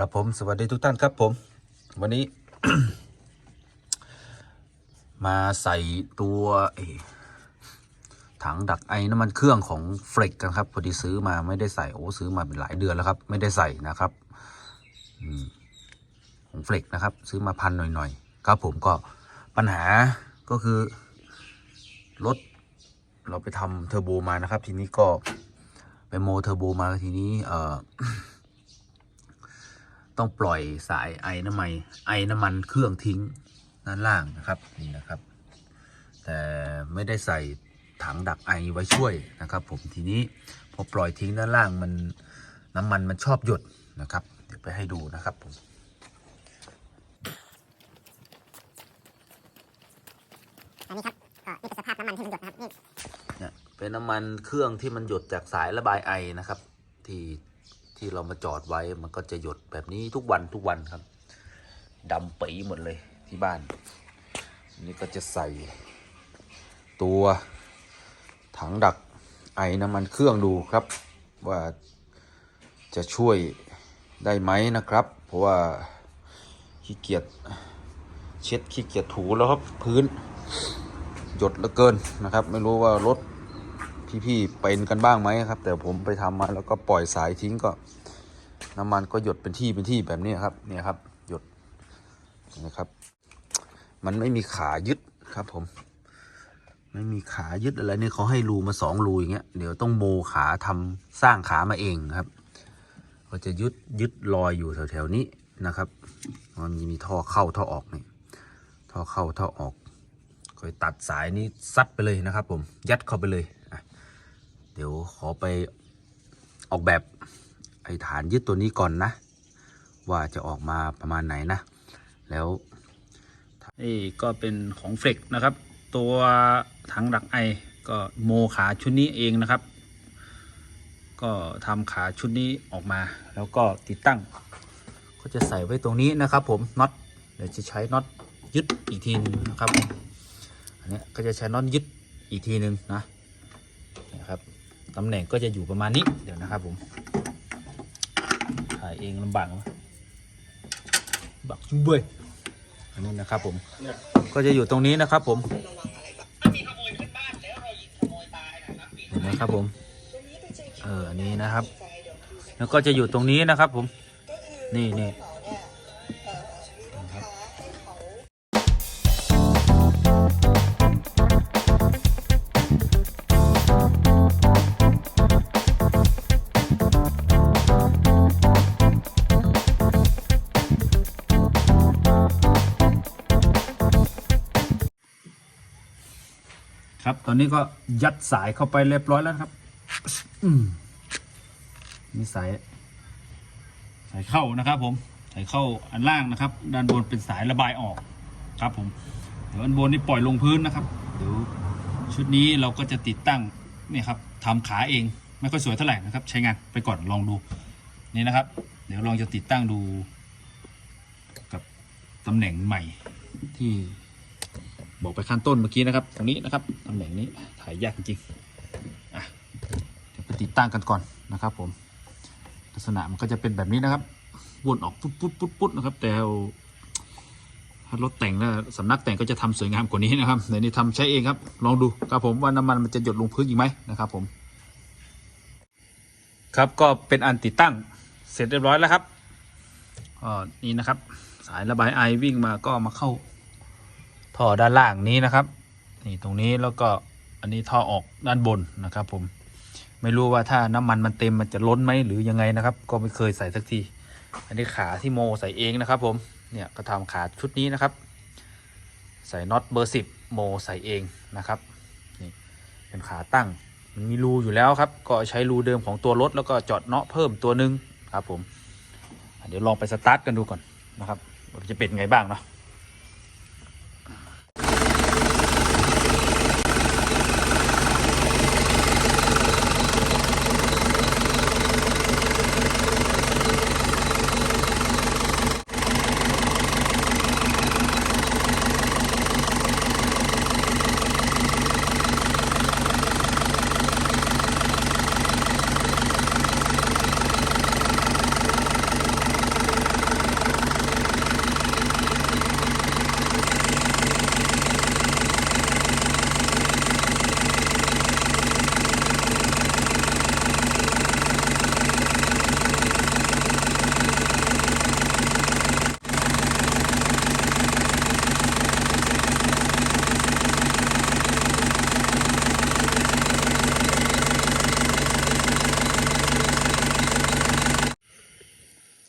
ครับผมสวัสดีทุกท่านครับผม วันนี้ มาใส่ตัวถังดักไอ้น้ำมันเครื่องของเฟรกกันครับพอดีซื้อมาไม่ได้ใส่โอ้ซื้อมาเป็นหลายเดือนแล้วครับ ไม่ได้ใส่นะครับอของเฟรกนะครับ ซื้อมาพันหน่อยๆครับผมก็ปัญหาก็คือรถเราไปทำเทอร์โบมานะครับ ทีนี้ก็ไปโมเทอร์โบมาทีนี้ เอ่อ ต้องปล่อยสายไอน้ำมันไอน้ำมันเครื่องทิ้งด้านล่างนะครับนี่นะครับ แต่ไม่ได้ใส่ถังดักไอไว้ช่วยนะครับ ผมทีนี้พอปล่อยทิ้งด้านล่างมันน้ำมันมันชอบหยดนะครับ เดี๋ยวไปให้ดูนะครับผมอันนี้ครับก็นี่คือสภาพน้ำมันที่มันหยดนะครับนี่เนี่ยเป็นน้ำมันเครื่องที่มันหยดจากสายระบายไอนะครับ ที่ ที่เรามาจอดไว้มันก็จะหยดแบบนี้ทุกวันทุกวันครับดำปีหมดเลยที่บ้านนนี่ก็จะใส่ตัวถังดักไอน้ำมันเครื่องดูครับ ว่าจะช่วยได้ไหมนะครับ เพราะว่าขี้เกียจเช็ดขี้เกียจถูแล้วครับพื้น หยดเหลือเกินนะครับ ไม่รู้ว่ารถ พี่ๆเป็นกันบ้างไหมครับ แต่ผมไปทำมาแล้วก็ปล่อยสายทิ้งก็ น้ำมันก็หยดเป็นที่เป็นที่แบบนี้ครับ เนี่ยครับ หยดนะครับ มันไม่มีขายึดครับผม ไม่มีขายึดอะไรเนี่ยเขาให้รูมาสองรูอย่างเงี้ยเดี๋ยวต้องโมขาทำสร้างขามาเองครับก็จะยึดยึดรอยอยู่แถวๆนี้นะครับมันมีท่อเข้าท่อออกนี่ท่อเข้าท่อออกค่อยตัดสายนี้ซัดไปเลยนะครับผม ยัดเข้าไปเลย เดี๋ยวขอไปออกแบบไอ้ฐานยึดตัวนี้ก่อนนะ ว่าจะออกมาประมาณไหนนะ แล้วนี่ก็เป็นของเฟล็กนะครับ ตัวถังดักไอก็โมขาชุดนี้เองนะครับ ก็ทำขาชุดนี้ออกมา แล้วก็ติดตั้ง ก็จะใส่ไว้ตรงนี้นะครับ ผมน็อตเดี๋ยวจะใช้น็อตยึดอีกทีนึงนะครับ อันนี้ก็จะใช้น็อตยึดอีกทีหนึ่งนะ ตำแหน่งก็จะอยู่ประมาณนี้เดี๋ยวนะครับผมถ่ายเองลำบากบักจุ้งเบยอันนี้นะครับผมก็จะอยู่ตรงนี้นะครับผมเห็นไหมครับผมเอออันนี้นะครับ แล้วก็จะอยู่ตรงนี้นะครับผมนี่นี่ อนนี้ก็ยัดสายเข้าไปเรียบร้อยแล้วครับมนี่สายสายเข้านะครับผมสายเข้าอันล่างนะครับ ด้านบนเป็นสายระบายออกครับผมเดี๋ยวอันบนนี่ปล่อยลงพื้นนะครับเดี๋ยวชุดนี้เราก็จะติดตั้งนี่ครับทำขาเองไม่ค่อยสวยเท่าไหร่นะครับ ใช้งานไปก่อนลองดูนี่นะครับ เดี๋ยวลองจะติดตั้งดู กับตำแหน่งใหม่ที่ บอกไปขั้นต้นเมื่อกี้นะครับ ตรงนี้นะครับตำแหน่งนี้ถ่ายยากจริงๆอะเดี๋ยวไปติดตั้งกันก่อนนะครับ ผม ลักษณะมันก็จะเป็นแบบนี้นะครับวนออกปุ๊ดปุ๊ดปุ๊ดปุ๊ดนะครับ แต่ถ้ารถแต่งแล้วสำนักแต่งก็จะทำสวยงามกว่านี้นะครับในนี้ทำใช้เองครับ ลองดูครับผมว่าน้ำมันมันจะหยดลงพื้นอีกไหมนะครับ ผม ครับก็เป็นอันติดตั้งเสร็จเรียบร้อยแล้วครับก็นี่นะครับ สายระบายไอวิ่งมาก็มาเข้า ท่อด้านล่างนี้นะครับ นี่ตรงนี้แล้วก็อันนี้ท่อออกด้านบนนะครับ ผมไม่รู้ว่าถ้าน้ำมันมันเต็มมันจะล้นไหมหรือยังไงนะครับ ก็ไม่เคยใส่สักที อันนี้ขาที่โมใส่เองนะครับ ผมเนี่ยก็ทำขาชุดนี้นะครับ ใส่น็อตเบอร์สิบโมใส่เองนะครับนี่เป็นขาตั้งมันมีรูอยู่แล้วครับ ก็ใช้รูเดิมของตัวรถแล้วก็จาะเนาะเพิ่มตัวหนึงครับผมเดี๋ยวลองไปสตาร์ทกันดูก่อนนะครับจะเป็นไงบ้างเนาะ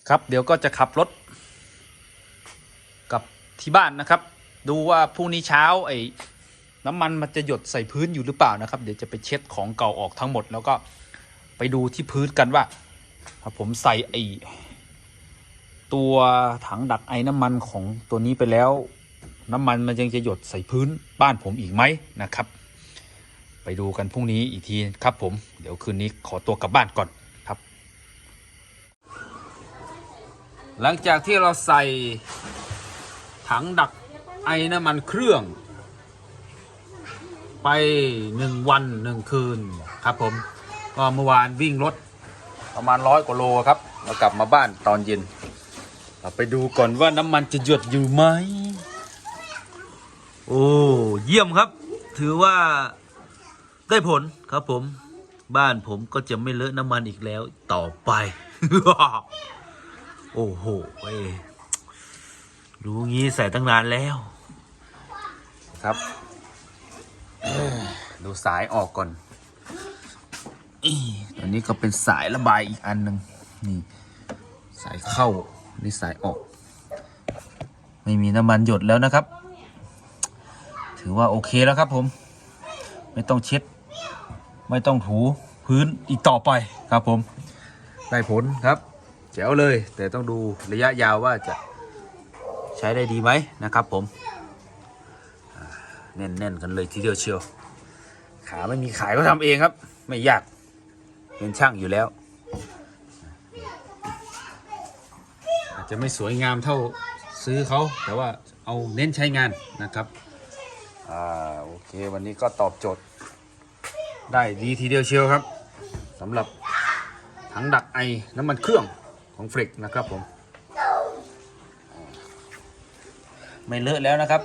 ครับ เดี๋ยวก็จะขับรถกลับที่บ้านนะครับ ดูว่าพรุ่งนี้เช้าไอ้น้ำมันมันจะหยดใส่พื้นอยู่หรือเปล่านะครับ เดี๋ยวจะไปเช็ดของเก่าออกทั้งหมด แล้วก็ไปดูที่พื้นกันว่าถ้าผมใส่ไอ้ตัวถังดักไอ้น้ำมันของตัวนี้ไปแล้ว น้ำมันมันยังจะหยดใส่พื้นบ้านผมอีกไหมนะครับ ไปดูกันพรุ่งนี้อีกทีครับผม เดี๋ยวคืนนี้ขอตัวกลับบ้านก่อนครับ หลังจากที่เราใส่ถังดักไอ้น้ำมันเครื่อง ไปหนึ่งวันหนึ่งคืนครับผม ก็เมื่อวานวิ่งรถประมาณร้อยกว่าโลครับเรากลับมาบ้านตอนเย็น เราไปดูก่อนว่าน้ำมันจะหยดอยู่ไหม โอ้เยี่ยมครับ ถือว่าได้ผลครับผม บ้านผมก็จะไม่เลอะน้ำมันอีกแล้วต่อไป โอ้โหเว้ยรู้งี้ใส่ตั้งนานแล้ว ครับ ดูสายออกก่อนอีอันนี้ก็เป็นสายระบายอีกอันหนึ่งนี่สายเข้านี่สายออก ไม่มีน้ำมันหยดแล้วนะครับ ถือว่าโอเคแล้วครับผม ไม่ต้องเช็ด ไม่ต้องถูพื้นอีกต่อไปครับผม ได้ผลครับ จ๋วเลย แต่ต้องดูระยะยาวว่าจะใช้ได้ดีไหมนะครับผมแน่นๆกันเลยทีเดียวเชียว ขาไม่มีขายก็ทำเองครับ ไม่ยากเป็นช่างอยู่แล้ว อาจจะไม่สวยงามเท่าซื้อเขาแต่ว่าเอาเน้นใช้งานนะครับอ่าโอเควันนี้ก็ตอบโจทย์ ได้ดีทีเดียวเชียวครับสำหรับถังดักไอน้ำมันเครื่อง ของฟริกนะครับผม ไม่เลอะแล้วนะครับ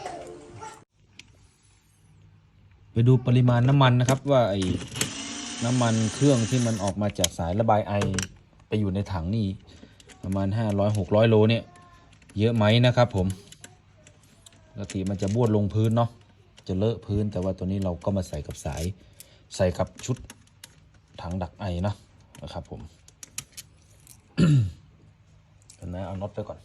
ไปดูปริมาณน้ำมันนะครับว่าไอ้น้ำมันเครื่องที่มันออกมาจากสายระบายไอไปอยู่ในถังนี่ประมาณ 500-600 โลเนี่ย เยอะไหมนะครับผมปกติมันจะบ้วนลงพื้นเนาะจะเลอะพื้นแต่ว่าตัวนี้เราก็มาใส่กับสายใส่กับชุดถังดักไอเนาะนะครับผม ดี๋ยวนะเอาน็อตไปก่อน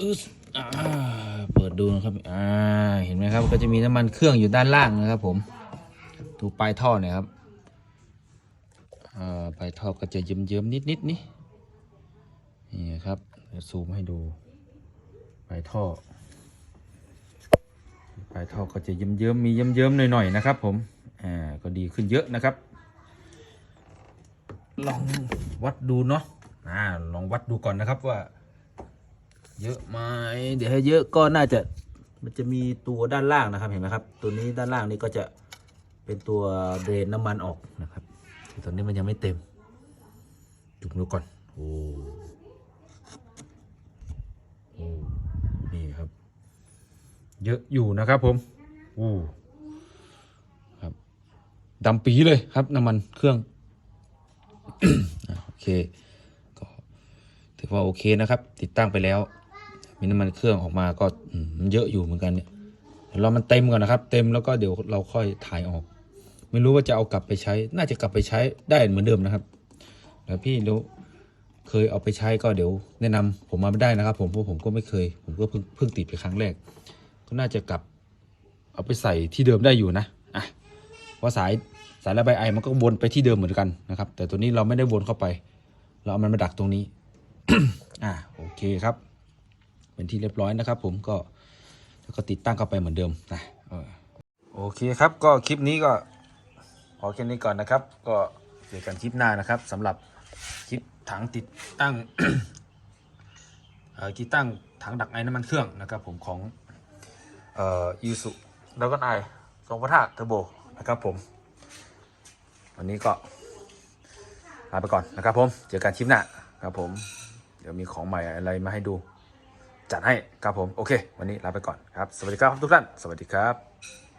อึ๊สอ่าเปิดดูนะครับ อ่า เห็นไหมครับ ก็จะมีน้ำมันเครื่องอยู่ด้านล่างนะครับ ผม ดูปลายท่อเนี่ยครับ อ่า ปลายท่อก็จะเยิ้มๆนิดๆนี่ นี่ครับซูมให้ดู ปลายท่อ ปลายท่อก็จะเยิ้มๆมีเยิ้มๆหน่อยๆนะครับ ผม อ่า ก็ดีขึ้นเยอะนะครับ ลองวัดดูเนาะอ่าลองวัดดูก่อนนะครับว่า เยอะไหมเดี๋ยวให้เยอะก็น่าจะมันจะมีตัวด้านล่างนะครับเห็นไหมครับ ตัวนี้ด้านล่างนี่ก็จะเป็นตัวเดรนน้ำมันออกนะครับแต่ตอนนี้มันยังไม่เต็ม จุกดูก่อนโอ้โอ้นี่ครับ เยอะอยู่นะครับผมอู้ครับดำปีเลยครับน้ำมันเครื่อง โอเคก็ถือว่าโอเคนะครับ ติดตั้งไปแล้ว มีน้ำมันเครื่องออกมาก็มันเยอะอยู่เหมือนกันเนี่ยเรามันเต็มก่อนนะครับ เต็มแล้วก็เดี๋ยวเราค่อยถ่ายออก ไม่รู้ว่าจะเอากลับไปใช้ น่าจะกลับไปใช้ได้เหมือนเดิมนะครับแล้วพี่รู้เคยเอาไปใช้ก็เดี๋ยวแนะนำผมมาไม่ได้นะครับ ผมเพราะผมก็ไม่เคย ผมก็เพิ่งเพิ่งติดไปครั้งแรก ก็น่าจะกลับเอาไปใส่ที่เดิมได้อยู่นะอะเพราะสาย สายระบายไอมันก็วนไปที่เดิมเหมือนกันนะครับ แต่ตัวนี้เราไม่ได้วนเข้าไป เราเอามันมาดักตรงนี้ อะโอเคครับ เป็นที่เรียบร้อยนะครับ ผมก็แล้วก็ติดตั้งเข้าไปเหมือนเดิมนะโอเคครับ ก็คลิปนี้ก็พอแค่นี้ก่อนนะครับ ก็เจอกันคลิปหน้านะครับสำหรับคลิปถังติดตั้งเอ่อติดตั้งถังดักไอน้ำมันเครื่องนะครับ ผมของเอ่อยูสุแล้วก็ไอทรงพระธาตุเทอร์โบนะครับผม วันนี้ก็ลาไปก่อนนะครับผมเจอกันคลิปหน้าครับผมเดี๋ยวมีของใหม่อะไรมาให้ดู จัดให้ครับผม โอเค วันนี้ลาไปก่อนครับ สวัสดีครับทุกท่าน สวัสดีครับ